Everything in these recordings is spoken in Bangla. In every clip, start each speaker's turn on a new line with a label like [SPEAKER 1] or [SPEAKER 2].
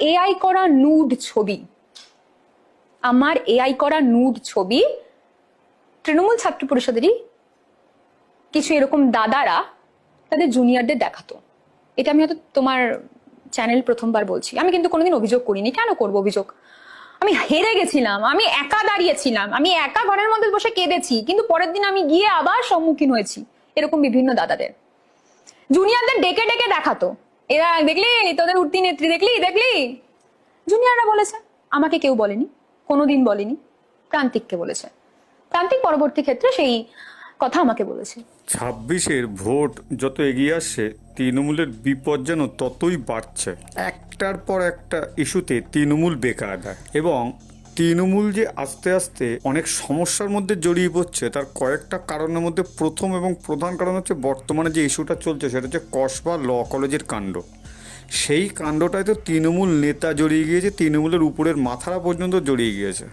[SPEAKER 1] এআই করা নুড ছবি। আমার এআই করা নুড ছবি, তৃণমূল ছাত্র পরিষদেরই কিছু এরকম দাদারা তাদের জুনিয়রদের দেখাতো। এটা আমি হয়তো তোমার চ্যানেল প্রথমবার বলছি। আমি কিন্তু কোনোদিন অভিযোগ করিনি। কেন করব অভিযোগ? আমি হেরে গেছিলাম, আমি একা দাঁড়িয়েছিলাম, আমি একা ঘরের মধ্যে বসে কেঁদেছি, কিন্তু পরের দিন আমি গিয়ে আবার সম্মুখীন হয়েছি, এরকম বিভিন্ন দাদাদের। জুনিয়রদের ডেকে ডেকে দেখাতো। এরা দেখলি? তোদের উঠতি নেত্রী দেখলি? দেখলি? জুনিয়ররা বলেছে। আমাকে কেউ বলেনি, কোনোদিন বলেনি। প্রান্তিককে বলেছে। প্রান্তিক পরবর্তী ক্ষেত্রে সেই কথা আমাকে বলেছে।
[SPEAKER 2] ছাব্বিশের ভোট যত এগিয়ে আসছে, তৃণমূলের বিপদ যেন ততই বাড়ছে। একটার পর একটা ইস্যুতে তৃণমূল বেকার দেয় এবং তৃণমূল যে আস্তে আস্তে অনেক সমস্যার মধ্যে জড়িয়ে পড়ছে, তার কয়েকটা কারণের মধ্যে প্রথম এবং প্রধান কারণ হচ্ছে বর্তমানে যে ইস্যুটা চলছে, সেটা হচ্ছে কসবা ল কলেজের কাণ্ড। সেই কাণ্ডটায় তো তৃণমূল নেতা জড়িয়ে গিয়েছে, তৃণমূলের উপরের মাথারা পর্যন্ত জড়িয়ে গিয়েছে।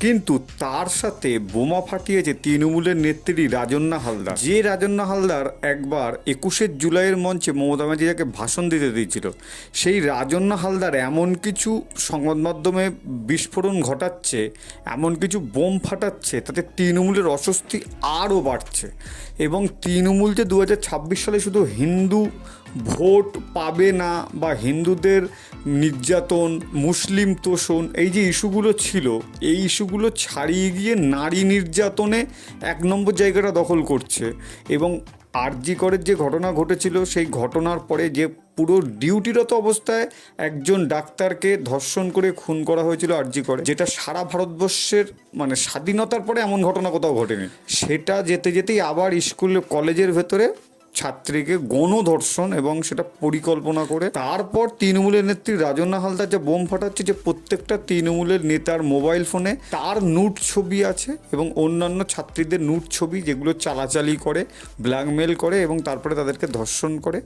[SPEAKER 2] কিন্তু তার সাথে বোমা ফাটিয়েছে তৃণমূলের নেত্রী রাজন্না হালদার। যে রাজন্না হালদার একবার একুশের জুলাইয়ের মঞ্চে মমতা ব্যানার্জি ভাষণ দিতে দিয়েছিল, সেই রাজন্না হালদার এমন কিছু সংবাদ মাধ্যমে বিস্ফোরণ ঘটাচ্ছে, এমন কিছু বোম ফাটাচ্ছে, তাতে তৃণমূলের অস্বস্তি আরও বাড়ছে। এবং তৃণমূল যে দু হাজার ছাব্বিশ সালে শুধু হিন্দু ভোট পাবে না বা হিন্দুদের নির্যাতন, মুসলিম তোষণ, এই যে ইস্যুগুলো ছিল, এই ইস্যুগুলো ছাড়িয়ে গিয়ে নারী নির্যাতনে এক নম্বর জায়গাটা দখল করছে এবং আরজি করের যে ঘটনা ঘটেছিল, সেই ঘটনার পরে যে পুরো ডিউটিরত অবস্থায় একজন ডাক্তারকে ধর্ষণ করে খুন করা হয়েছিল আরজি করে, যেটা সারা ভারতবর্ষের মানে স্বাধীনতার পরে এমন ঘটনা কোথাও ঘটেনি। সেটা যেতে যেতেই আবার স্কুল, কলেজের ভেতরে ছাত্রীকে গণধর্ষণ এবং সেটা পরিকল্পনা করে তারপর তৃণমূলের নেত্রী রাজনা হালদার যে বোম ফাটাচ্ছে, যে প্রত্যেকটা তৃণমূলের নেতার মোবাইল ফোনে তার নুট ছবি আছে এবং অন্যান্য ছাত্রীদের নুট ছবি যেগুলো চালাচালি করে, ব্ল্যাকমেল করে এবং তারপরে তাদেরকে ধর্ষণ করে।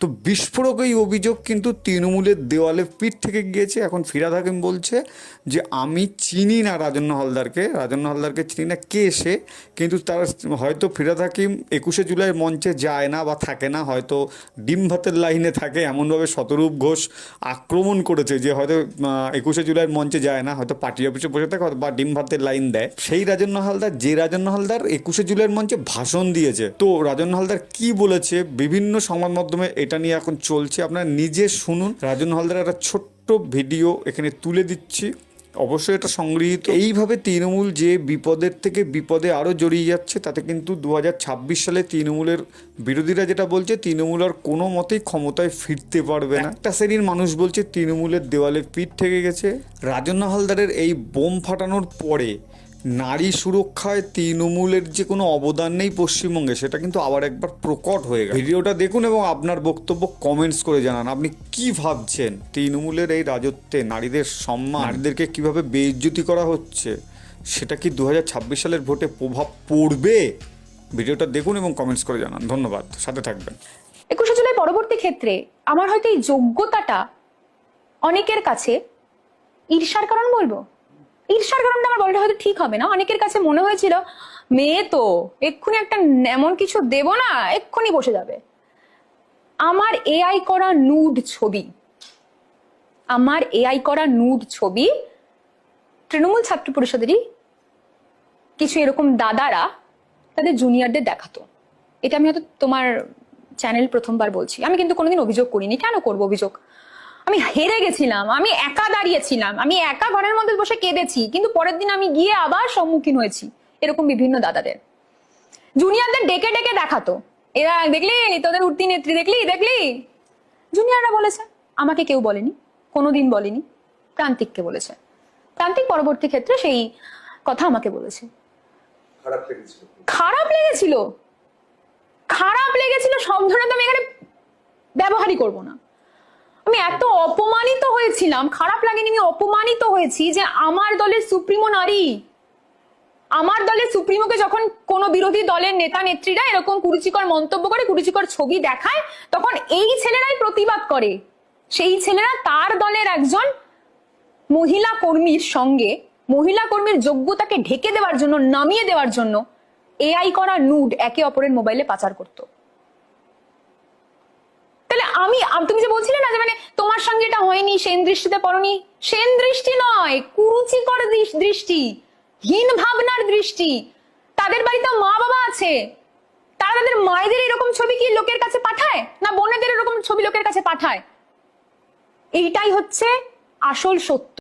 [SPEAKER 2] তো বিস্ফোরক এই অভিযোগ কিন্তু তৃণমূলের দেওয়ালে পিঠ থেকে গিয়েছে। এখন ফিরাদ হাকিম বলছে যে, আমি চিনি না রাজন্য হালদারকে। রাজন্য হালদারকে চিনি না কে সে, কিন্তু তার হয়তো ফিরাদ হাকিম একুশে জুলাই মঞ্চে যায় না। বা থাকে না, হয়তো ডিম ভাতের লাইনে থাকে, এমনভাবে শতরূপ ঘোষ আক্রমণ করেছে যে হয়তো একুশে জুলাইয়ের মঞ্চে যায় না, হয়তো পার্টি অফিসে বসে থাকে বা ডিম ভাতের লাইন দেয়। সেই রাজন্য হালদার, যে রাজন্য হালদার একুশে জুলাইয়ের মঞ্চে ভাষণ দিয়েছে। তো রাজন্য হালদার কি বলেছে? বিভিন্ন সংবাদ মাধ্যমে এটা নিয়ে এখন চলছে। আপনারা নিজে শুনুন। রাজন্য হালদার একটা ছোট্ট ভিডিও এখানে তুলে দিচ্ছি। অবশ্যই এটা সংগৃহীত। এইভাবে তৃণমূল যে বিপদের থেকে বিপদে আরও জড়িয়ে যাচ্ছে তাতে কিন্তু দু হাজার ছাব্বিশ সালে তৃণমূলের বিরোধীরা যেটা বলছে তৃণমূল আর কোনো মতেই ক্ষমতায় ফিরতে পারবে না। একটা শ্রেণির মানুষ বলছে তৃণমূলের দেওয়ালে পিঠ থেকে গেছে। রাজন্য হালদারের এই বোম ফাটানোর পরে নারী সুরক্ষায় তৃণমূলের যে কোনো অবদান নেই পশ্চিমবঙ্গে, সেটা কিন্তু আবার একবার প্রকট হয়ে গেল ভিডিওটা দেখুন এবং আপনার বক্তব্য কমেন্টস করে জানান। আপনি কি ভাবছেন? তৃণমূলের এই রাজত্বে নারীদের সম্মান, নারীদেরকে কীভাবে বেইজ্জতি করা হচ্ছে, সেটা কি দু হাজার ছাব্বিশ সালের ভোটে প্রভাব পড়বে? ভিডিওটা দেখুন এবং কমেন্টস করে জানান। ধন্যবাদ। সাথে থাকবেন।
[SPEAKER 1] একুশে জুলাই পরবর্তী ক্ষেত্রে আমার হয়তো এই যোগ্যতাটা অনেকের কাছে ঈর্ষার কারণ বলব। ঈর্ষার কারণটা আমার বলাটা হয়তো ঠিক হবে না। অনেকের কাছে মনে হয়েছিল, মেয়ে তো, এক্ষুনি একটা এমন কিছু দেব না, এক্ষুনি বসে যাবে। আমার এআই করা নুড ছবি, আমার এআই করা নুড ছবি, তৃণমূল ছাত্র পরিষদেরই কিছু এরকম দাদারা তাদের জুনিয়রদের দেখাতো। এটা আমি হয়তো তোমার চ্যানেল প্রথমবার বলছি। আমি কিন্তু কোনোদিন অভিযোগ করিনি। কেন করব অভিযোগ? আমি হেরে গেছিলাম আমি একা দাঁড়িয়েছিলাম আমি একা ঘরের মধ্যে বসে কেঁদেছি কিন্তু পরের দিন আমি গিয়ে আবার সম্মুখীন হয়েছি এরকম বিভিন্ন দাদাদের। জুনিয়রদের ডেকে ডেকে দেখাতো। এরা দেখলি তোদের উঠতি নেত্রী দেখলি দেখলি? জুনিয়ররা বলেছে আমাকে কেউ বলেনি কোনোদিন বলেনি প্রান্তিককে বলেছে। প্রান্তিক পরবর্তী ক্ষেত্রে সেই কথা আমাকে বলেছে।
[SPEAKER 3] খারাপ লেগেছিল।
[SPEAKER 1] খারাপ লেগেছিল? ধরনের তো আমি এখানে ব্যবহারই করব না। আমি এত অপমানিত হয়েছিলাম, খারাপ লাগেনি, আমি অপমানিত হয়েছি যে আমার দলের সুপ্রিমো নারী। আমার দলের সুপ্রিমোকে যখন কোন বিরোধী দলের নেতা নেত্রীরা এরকম কুরুচিকর মন্তব্য করে, কুরুচিকর ছবি দেখায়, তখন এই ছেলেরাই প্রতিবাদ করে। সেই ছেলেরা তার দলের একজন মহিলা কর্মীর সঙ্গে, মহিলা কর্মীর যোগ্যতাকে ঢেকে দেওয়ার জন্য, নামিয়ে দেওয়ার জন্য এআই করা নুড একে অপরের মোবাইলে পাচার করত। আমি তুমি যে বলছিলে না যে মানে তোমার সঙ্গে এটা হয়নি, সেন দৃষ্টিতে পড়নি? সেন দৃষ্টি নয় কুরুচিকর দৃষ্টি, হীন ভাবনার দৃষ্টি। তাদের বাড়িতে মা বাবা আছে। তারা তাদের মায়েদের এরকম ছবি কি লোকের কাছে পাঠায়? না বোনেদের এরকম ছবি লোকের কাছে পাঠায়? এইটাই হচ্ছে আসল সত্য।